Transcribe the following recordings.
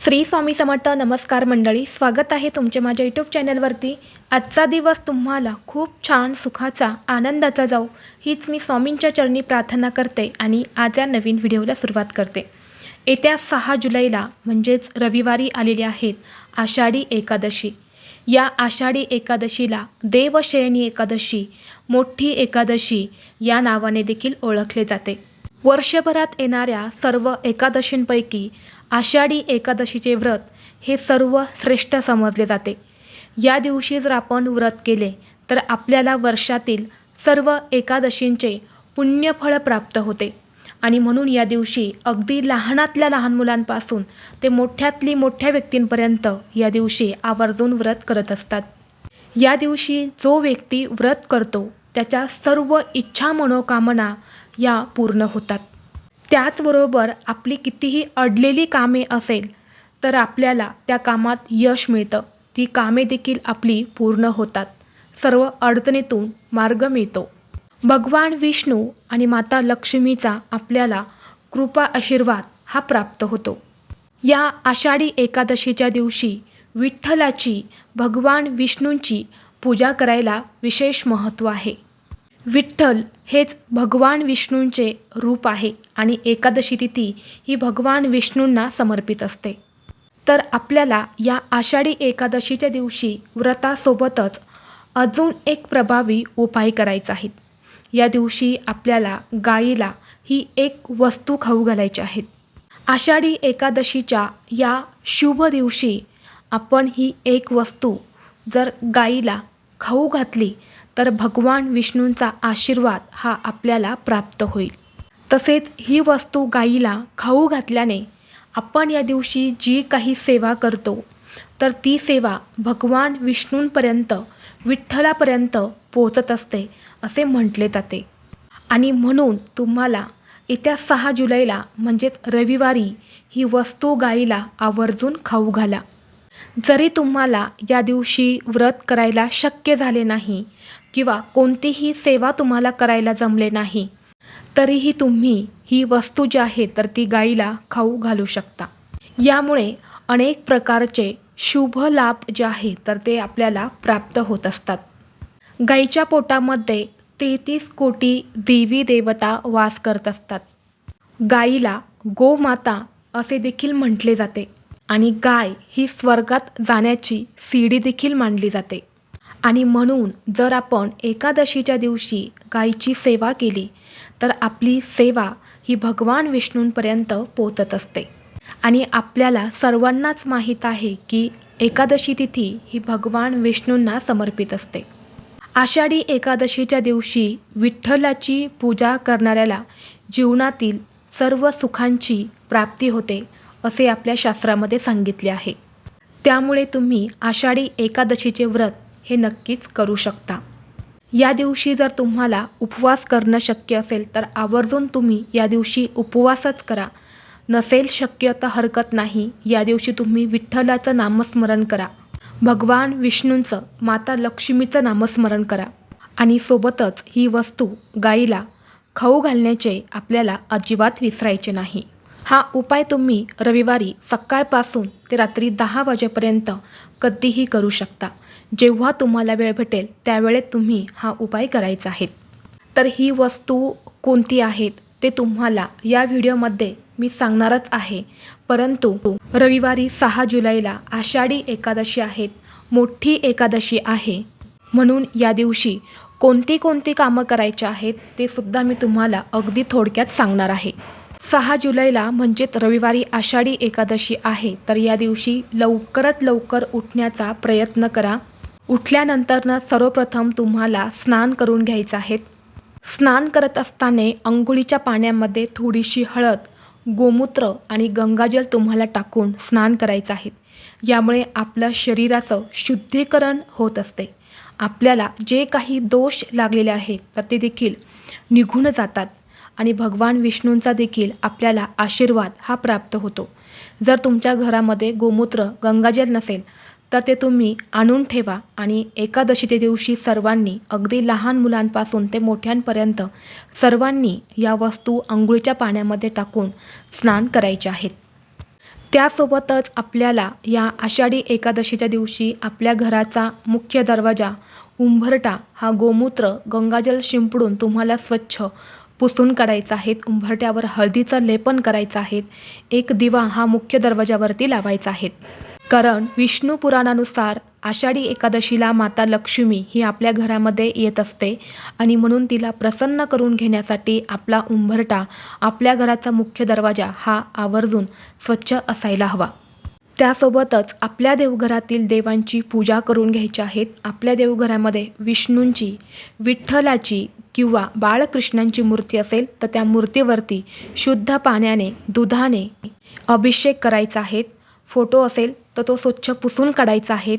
श्री स्वामी समर्थ नमस्कार मंडळी स्वागत आहे तुमचे माझ्या यूट्यूब चॅनलवरती आजचा दिवस तुम्हाला खूप छान सुखाचा आनंदाचा जाऊ हीच मी स्वामींच्या चरणी प्रार्थना करते आणि आज या नवीन व्हिडिओला सुरुवात करते. येत्या सहा जुलैला म्हणजेच रविवारी आलेले आहेत आषाढी एकादशी. या आषाढी एकादशीला देवशयनी एकादशी मोठी एकादशी या नावाने देखील ओळखले जाते. वर्षभरात येणाऱ्या सर्व एकादशींपैकी आषाढी एकादशीचे व्रत हे सर्व श्रेष्ठ समजले जाते. या दिवशी जर आपण व्रत केले तर आपल्याला वर्षातील सर्व एकादशींचे पुण्यफळ प्राप्त होते. आणि म्हणून या दिवशी अगदी लहानातल्या लहान मुलांपासून ते मोठ्यातली मोठ्या व्यक्तींपर्यंत या दिवशी आवर्जून व्रत करत असतात. या दिवशी जो व्यक्ती व्रत करतो त्याच्या सर्व इच्छा मनोकामना या पूर्ण होतात. त्याचबरोबर आपली कितीही अडलेली कामे असेल तर आपल्याला त्या कामात यश मिळतं. ती कामे देखील आपली पूर्ण होतात. सर्व अडचणीतून मार्ग मिळतो. भगवान विष्णू आणि माता लक्ष्मीचा आपल्याला कृपा आशीर्वाद हा प्राप्त होतो. या आषाढी एकादशीच्या दिवशी विठ्ठलाची भगवान विष्णूंची पूजा करायला विशेष महत्त्व आहे. विठ्ठल हेच भगवान विष्णूंचे रूप आहे. आणि एकादशी तिथी ही भगवान विष्णूंना समर्पित असते. तर आपल्याला या आषाढी एकादशीच्या दिवशी व्रतासोबतच अजून एक प्रभावी उपाय करायचा आहे. या दिवशी आपल्याला गाईला ही एक वस्तू खाऊ घालायची आहेत आषाढी एकादशीच्या या शुभ दिवशी आपण ही एक वस्तू जर गाईला खाऊ घातली तर भगवान विष्णूंचा आशीर्वाद हा आपल्याला प्राप्त होईल. तसेच ही वस्तू गाईला खाऊ घातल्याने आपण या दिवशी जी काही सेवा करतो तर ती सेवा भगवान विष्णूंपर्यंत विठ्ठलापर्यंत पोचत असते असे म्हटले जाते. आणि म्हणून तुम्हाला येत्या सहा जुलैला म्हणजेच रविवारी ही वस्तू गाईला आवर्जून खाऊ घाला. जरी तुम्हाला या दिवशी व्रत करायला शक्य झाले नाही किंवा कोणतीही सेवा तुम्हाला करायला जमले नाही तरीही तुम्ही ही वस्तू जी आहे तर ती गाईला खाऊ घालू शकता. यामुळे अनेक प्रकारचे शुभ लाभ जे आहे तर ते आपल्याला प्राप्त होत असतात. गाईच्या पोटामध्ये तेहतीस कोटी देवी देवता वास करत असतात. गाईला गोमाता असे देखील म्हटले जाते आणि गाय ही स्वर्गात जाण्याची सीडी देखील मानली जाते. आणि म्हणून जर आपण एकादशीच्या दिवशी गायीची सेवा केली तर आपली सेवा ही भगवान विष्णूंपर्यंत पोचत असते. आणि आपल्याला सर्वांनाच माहीत आहे की एकादशी तिथी ही भगवान विष्णूंना समर्पित असते. आषाढी एकादशीच्या दिवशी विठ्ठलाची पूजा करणाऱ्याला जीवनातील सर्व सुखांची प्राप्ती होते असे आपल्या शास्त्रामध्ये सांगितले आहे. त्यामुळे तुम्ही आषाढी एकादशीचे व्रत हे नक्कीच करू शकता. या दिवशी जर तुम्हाला उपवास करणं शक्य असेल तर आवर्जून तुम्ही या दिवशी उपवासच करा. नसेल शक्य तर हरकत नाही. या दिवशी तुम्ही विठ्ठलाचं नामस्मरण करा. भगवान विष्णूंचं माता लक्ष्मीचं नामस्मरण करा. आणि सोबतच ही वस्तू गाईला खाऊ घालण्याचे आपल्याला अजिबात विसरायचे नाही. हा उपाय तुम्ही रविवारी सकाळपासून ते रात्री दहा वाजेपर्यंत कधीही करू शकता. जेव्हा तुम्हाला वेळ भेटेल त्यावेळेत तुम्ही हा उपाय करायचा आहे. तर ही वस्तू कोणती आहेत ते तुम्हाला या व्हिडिओमध्ये मी सांगणारच आहे. परंतु रविवारी सहा जुलैला आषाढी एकादशी आहेत मोठी एकादशी आहे. म्हणून या दिवशी कोणती कोणती कामं करायची आहेत ते सुद्धा मी तुम्हाला अगदी थोडक्यात सांगणार आहे. सहा जुलैला म्हणजेच रविवारी आषाढी एकादशी आहे तर या दिवशी लवकरात लवकर उठण्याचा प्रयत्न करा. उठल्यानंतरनं सर्वप्रथम तुम्हाला स्नान करून घ्यायचं आहे. स्नान करत असताना अंघोळीच्या पाण्यामध्ये थोडीशी हळद गोमूत्र आणि गंगाजल तुम्हाला टाकून स्नान करायचं आहे. यामुळे आपलं शरीराचं शुद्धीकरण होत असते. आपल्याला जे काही दोष लागलेले आहेत तर ते देखील निघून जातात आणि भगवान विष्णूंचा देखील आपल्याला आशीर्वाद हा प्राप्त होतो. जर तुमच्या घरामध्ये गोमूत्र गंगाजल नसेल तर ते तुम्ही आणून ठेवा आणि एकादशीच्या दिवशी सर्वांनी अगदी लहान मुलांपासून ते मोठ्यांपर्यंत सर्वांनी या वस्तू आंघोळीच्या पाण्यामध्ये टाकून स्नान करायचे आहेत. त्यासोबतच आपल्याला या आषाढी एकादशीच्या दिवशी आपल्या घराचा मुख्य दरवाजा उंभरटा हा गोमूत्र गंगाजल शिंपडून तुम्हाला स्वच्छ पुसून काढायचा आहे. उंभरट्यावर हळदीचं लेपन करायचं आहे. एक दिवा हा मुख्य दरवाजावरती लावायचा आहे. कारण विष्णू पुराणानुसार आषाढी एकादशीला माता लक्ष्मी ही आपल्या घरामध्ये येत असते आणि म्हणून तिला प्रसन्न करून घेण्यासाठी आपला उंबरटा आपल्या घराचा मुख्य दरवाजा हा आवर्जून स्वच्छ असायला हवा. त्यासोबतच आपल्या देवघरातील देवांची पूजा करून घ्यायची आहेत आपल्या देवघरामध्ये विष्णूंची विठ्ठलाची किंवा बाळकृष्णांची मूर्ती असेल तर त्या मूर्तीवरती शुद्ध पाण्याने दुधाने अभिषेक करायचा आहे. फोटो असेल तर तो स्वच्छ पुसून काढायचा आहेत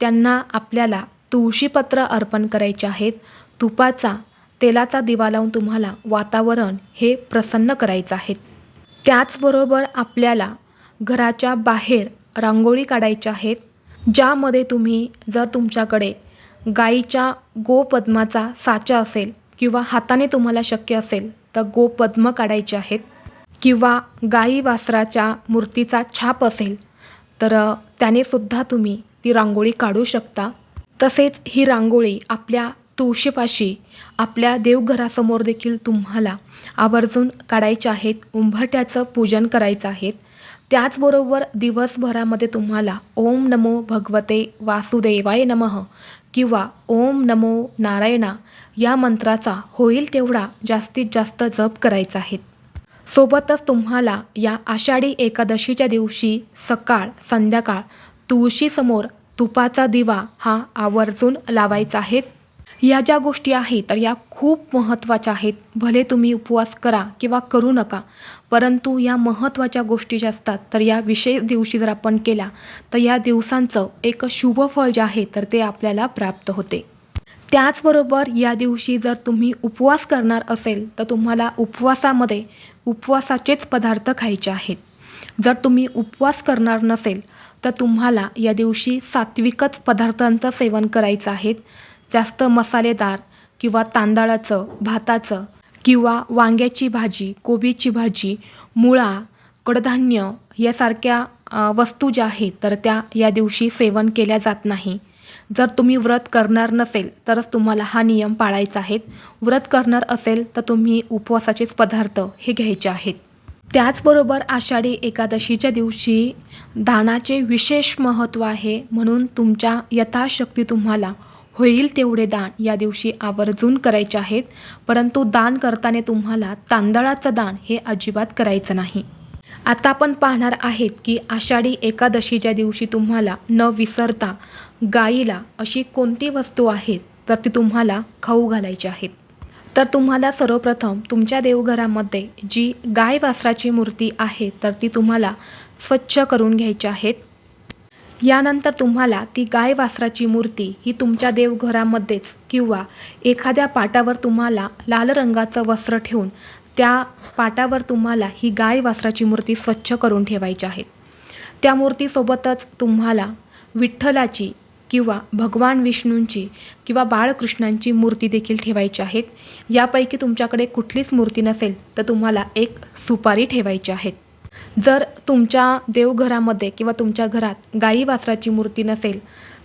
त्यांना आपल्याला तुळशीपत्र अर्पण करायचे आहेत. तुपाचा तेलाचा दिवा लावून तुम्हाला वातावरण हे प्रसन्न करायचं आहे. त्याचबरोबर आपल्याला घराच्या बाहेर रांगोळी काढायच्या आहेत. ज्यामध्ये तुम्ही जर तुमच्याकडे गाईच्या गोपद्माचा साचा असेल किंवा हाताने तुम्हाला शक्य असेल तर गोपद्म काढायचे आहेत. किंवा गाई वासराच्या मूर्तीचा छाप असेल तर त्यानेसुद्धा त्याने सुद्धा तुम्ही ती रांगोळी काढू शकता. तसेच ही रांगोळी आपल्या तुळशीपाशी आपल्या देवघरासमोर देखील तुम्हाला आवर्जून काढायचे आहेत उंबरट्याचं पूजन करायचं आहेत त्याचबरोबर दिवसभरामध्ये तुम्हाला ओम नमो भगवते वासुदेवाय नमः किंवा ओम नमो नारायणा या मंत्राचा होईल तेवढा जास्तीत जास्त जप करायचा आहे. सोबतच तुम्हाला या आषाढी एकादशीच्या दिवशी सकाळ संध्याकाळ तुळशीसमोर तुपाचा दिवा हा आवर्जून लावायचा आहे. या ज्या गोष्टी आहेत तर या खूप महत्त्वाच्या आहेत. भले तुम्ही उपवास करा किंवा करू नका परंतु या महत्त्वाच्या गोष्टी ज्या असतात तर या विशेष दिवशी जर आपण केल्या तर या दिवसांचं एक शुभ फळ जे आहे तर ते आपल्याला प्राप्त होते. त्याचबरोबर या दिवशी जर तुम्ही उपवास करणार असेल तर तुम्हाला उपवासामध्ये उपवासाचेच पदार्थ खायचे आहेत. जर तुम्ही उपवास करणार नसेल तर तुम्हाला या दिवशी सात्विकच पदार्थांचं सेवन करायचं आहे जास्त मसालेदार किंवा तांदळाचं भाताचं किंवा वांग्याची भाजी कोबीची भाजी मुळा कडधान्य यासारख्या वस्तू ज्या आहेत तर त्या या दिवशी सेवन केल्या जात नाही. जर तुम्ही व्रत करणार नसेल तरच तुम्हाला हा नियम पाळायचा आहे. व्रत करणार असेल तर तुम्ही उपवासाचेच पदार्थ हे घ्यायचे आहेत. त्याचबरोबर आषाढी एकादशीच्या दिवशी दानाचे विशेष महत्त्व आहे. म्हणून तुमच्या यथाशक्ती तुम्हाला होईल तेवढे दान या दिवशी आवर्जून करायचे आहेत. परंतु दान करताना तुम्हाला तांदळाचं दान हे अजिबात करायचं नाही. आता आपण पाहणार आहेत की आषाढी एकादशीच्या दिवशी तुम्हाला न विसरता गाईला अशी कोणती वस्तू आहेत तर ती तुम्हाला खाऊ घालायची आहेत. तर तुम्हाला सर्वप्रथम तुमच्या देवघरामध्ये जी गाय वासराची मूर्ती आहे तर ती तुम्हाला स्वच्छ करून घ्यायची आहेत. यानंतर तुम्हाला ती गाय वासराची मूर्ती ही तुमच्या देवघरामध्येच किंवा एखाद्या पाटावर तुम्हाला लाल रंगाचं वस्त्र ठेवून त्या पाटावर तुम्हाला ही गाय वासराची मूर्ती स्वच्छ करून ठेवायची आहे त्या मूर्तीसोबतच तुम्हाला विठ्ठलाची किंवा भगवान विष्णूंची किंवा बाळकृष्णांची मूर्ती देखील ठेवायची आहेत. यापैकी तुमच्याकडे कुठलीच मूर्ती नसेल तर तुम्हाला एक सुपारी ठेवायची आहेत जर तुमच्या देवघरामध्ये किंवा तुमच्या घरात गाई वासराची मूर्ती नसेल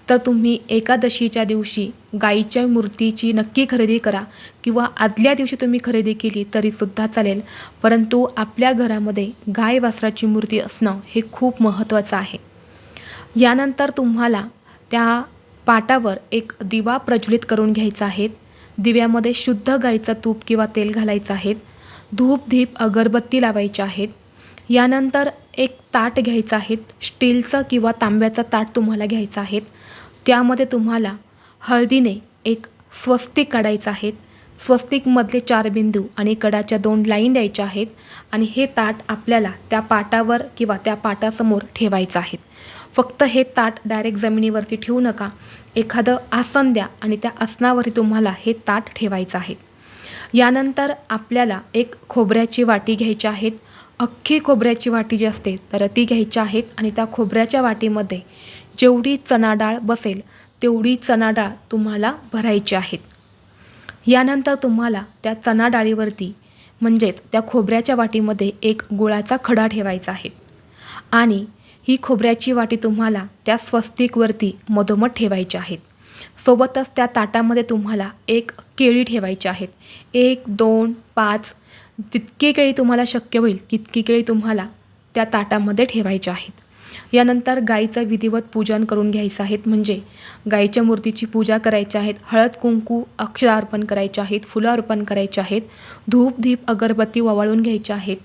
तर तुम्ही एकादशीच्या दिवशी गाईच्या मूर्तीची नक्की खरेदी करा किंवा आदल्या दिवशी तुम्ही खरेदी केली तरीसुद्धा चालेल. परंतु आपल्या घरामध्ये गाय वासराची मूर्ती असणं हे खूप महत्त्वाचं आहे. यानंतर तुम्हाला त्या पाटावर एक दिवा प्रज्वलित करून घ्यायचा आहे दिव्यामध्ये शुद्ध गाईचं तूप किंवा तेल घालायचं आहे धूप धीप अगरबत्ती लावायची आहेत. यानंतर एक ताट घ्यायचं आहे स्टीलचं किंवा तांब्याचं ताट तुम्हाला घ्यायचं आहे त्यामध्ये तुम्हाला हळदीने एक स्वस्तिक काढायचं आहे स्वस्तिकमधले चार बिंदू आणि कडाच्या दोन लाईन द्यायच्या आहेत आणि हे ताट आपल्याला त्या पाटावर किंवा त्या पाटासमोर ठेवायचं आहे फक्त हे ताट डायरेक्ट जमिनीवरती ठेवू नका. एखादं आसन द्या आणि त्या आसनावरती तुम्हाला हे ताट ठेवायचं आहे. यानंतर आपल्याला एक खोबऱ्याची वाटी घ्यायची आहेत. अख्खी खोबऱ्याची वाटी जी असते तर ती घ्यायची आहेत आणि त्या खोबऱ्याच्या वाटीमध्ये जेवढी चणा डाळ बसेल तेवढी चणा डाळ तुम्हाला भरायची आहेत. यानंतर तुम्हाला त्या चणा डाळीवरती म्हणजेच त्या खोबऱ्याच्या वाटीमध्ये एक गुळाचा खडा ठेवायचा आहे. आणि ही खोबऱ्याची वाटी तुम्हाला त्या स्वस्तिकवरती मधोमध ठेवायची आहेत. सोबतच त्या ताटामध्ये तुम्हाला एक केळी ठेवायची आहेत. एक दोन पाच जितकी केळी तुम्हाला शक्य होईल तितकी केळी तुम्हाला त्या ताटामध्ये ठेवायची आहेत. यानंतर गाईचं विधिवत पूजन करून घ्यायचं आहेत म्हणजे गाईच्या मूर्तीची पूजा करायची आहेत हळद कुंकू अक्षर अर्पण करायचे आहेत. फुलं अर्पण करायचे आहेत. धूप दीप अगरबत्ती ववाळून घ्यायच्या आहेत.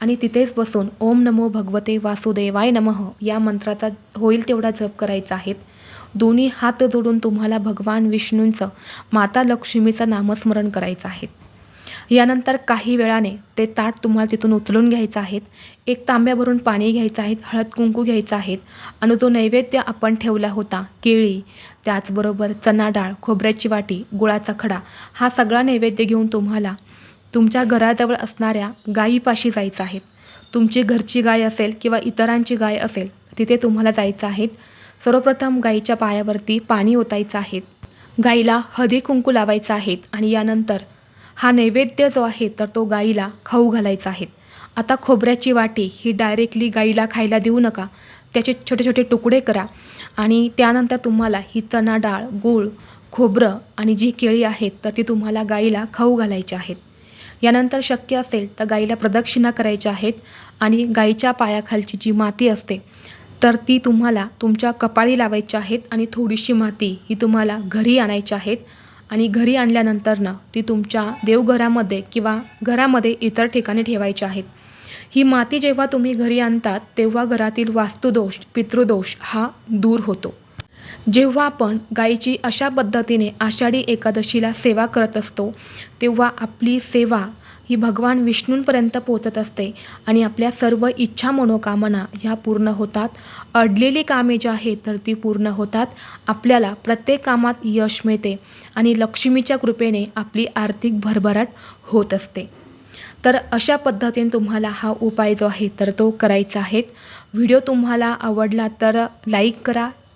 आणि तिथेच बसून ओम नमो भगवते वासुदेवाय नमः या मंत्राचा होईल तेवढा जप करायचा आहे. दोन्ही हात जोडून तुम्हाला भगवान विष्णूंचं माता लक्ष्मीचं नामस्मरण करायचं आहे. यानंतर काही वेळाने ते ताट तुम्हाला तिथून उचलून घ्यायचं आहेत एक तांब्या भरून पाणी घ्यायचं आहेत हळद कुंकू घ्यायचं आहेत आणि जो नैवेद्य आपण ठेवला होता केळी त्याचबरोबर चना डाळ खोबऱ्याची वाटी गुळाचा खडा हा सगळा नैवेद्य घेऊन तुम्हाला तुमच्या घराजवळ असणाऱ्या गायीपाशी जायचं आहे. तुमची घरची गाय असेल किंवा इतरांची गाय असेल तिथे तुम्हाला जायचं आहे. सर्वप्रथम गाईच्या पायावरती पाणी ओतायचं आहे. गाईला हळदी कुंकू लावायचं आहे आणि यानंतर हा नैवेद्य जो आहे तर तो गाईला खाऊ घालायचा आहे. आता खोबऱ्याची वाटी ही डायरेक्टली गाईला खायला देऊ नका. त्याचे छोटे छोटे तुकडे करा आणि त्यानंतर तुम्हाला ही चणा डाळ गूळ खोबरं आणि जी केळी आहेत तर ती तुम्हाला गाईला खाऊ घालायची आहेत. यानंतर शक्य असेल तर गाईला प्रदक्षिणा करायच्या आहेत आणि गाईच्या पायाखालची जी माती असते तर ती तुम्हाला तुमच्या कपाळी लावायची आहेत आणि थोडीशी माती ही तुम्हाला घरी आणायची आहेत. आणि घरी आणल्यानंतरनं ती तुमच्या देवघरामध्ये किंवा घरामध्ये इतर ठिकाणी ठेवायची आहेत. ही माती जेव्हा तुम्ही घरी आणतात तेव्हा घरातील वास्तुदोष पितृदोष हा दूर होतो. जेव्हा आपण गायीची अशा पद्धतीने आषाढी एकादशीला सेवा करत असतो तेव्हा आपली सेवा ही भगवान विष्णूंपर्यंत पोचत असते आणि आपल्या सर्व इच्छा मनोकामना ह्या पूर्ण होतात. अडलेली कामे जी आहेत तर ती पूर्ण होतात. आपल्याला प्रत्येक कामात यश मिळते आणि लक्ष्मीच्या कृपेने आपली आर्थिक भरभराट होत असते. तर अशा पद्धतीने तुम्हाला हा उपाय जो आहे तर तो करायचा आहे. व्हिडिओ तुम्हाला आवडला तर लाईक करा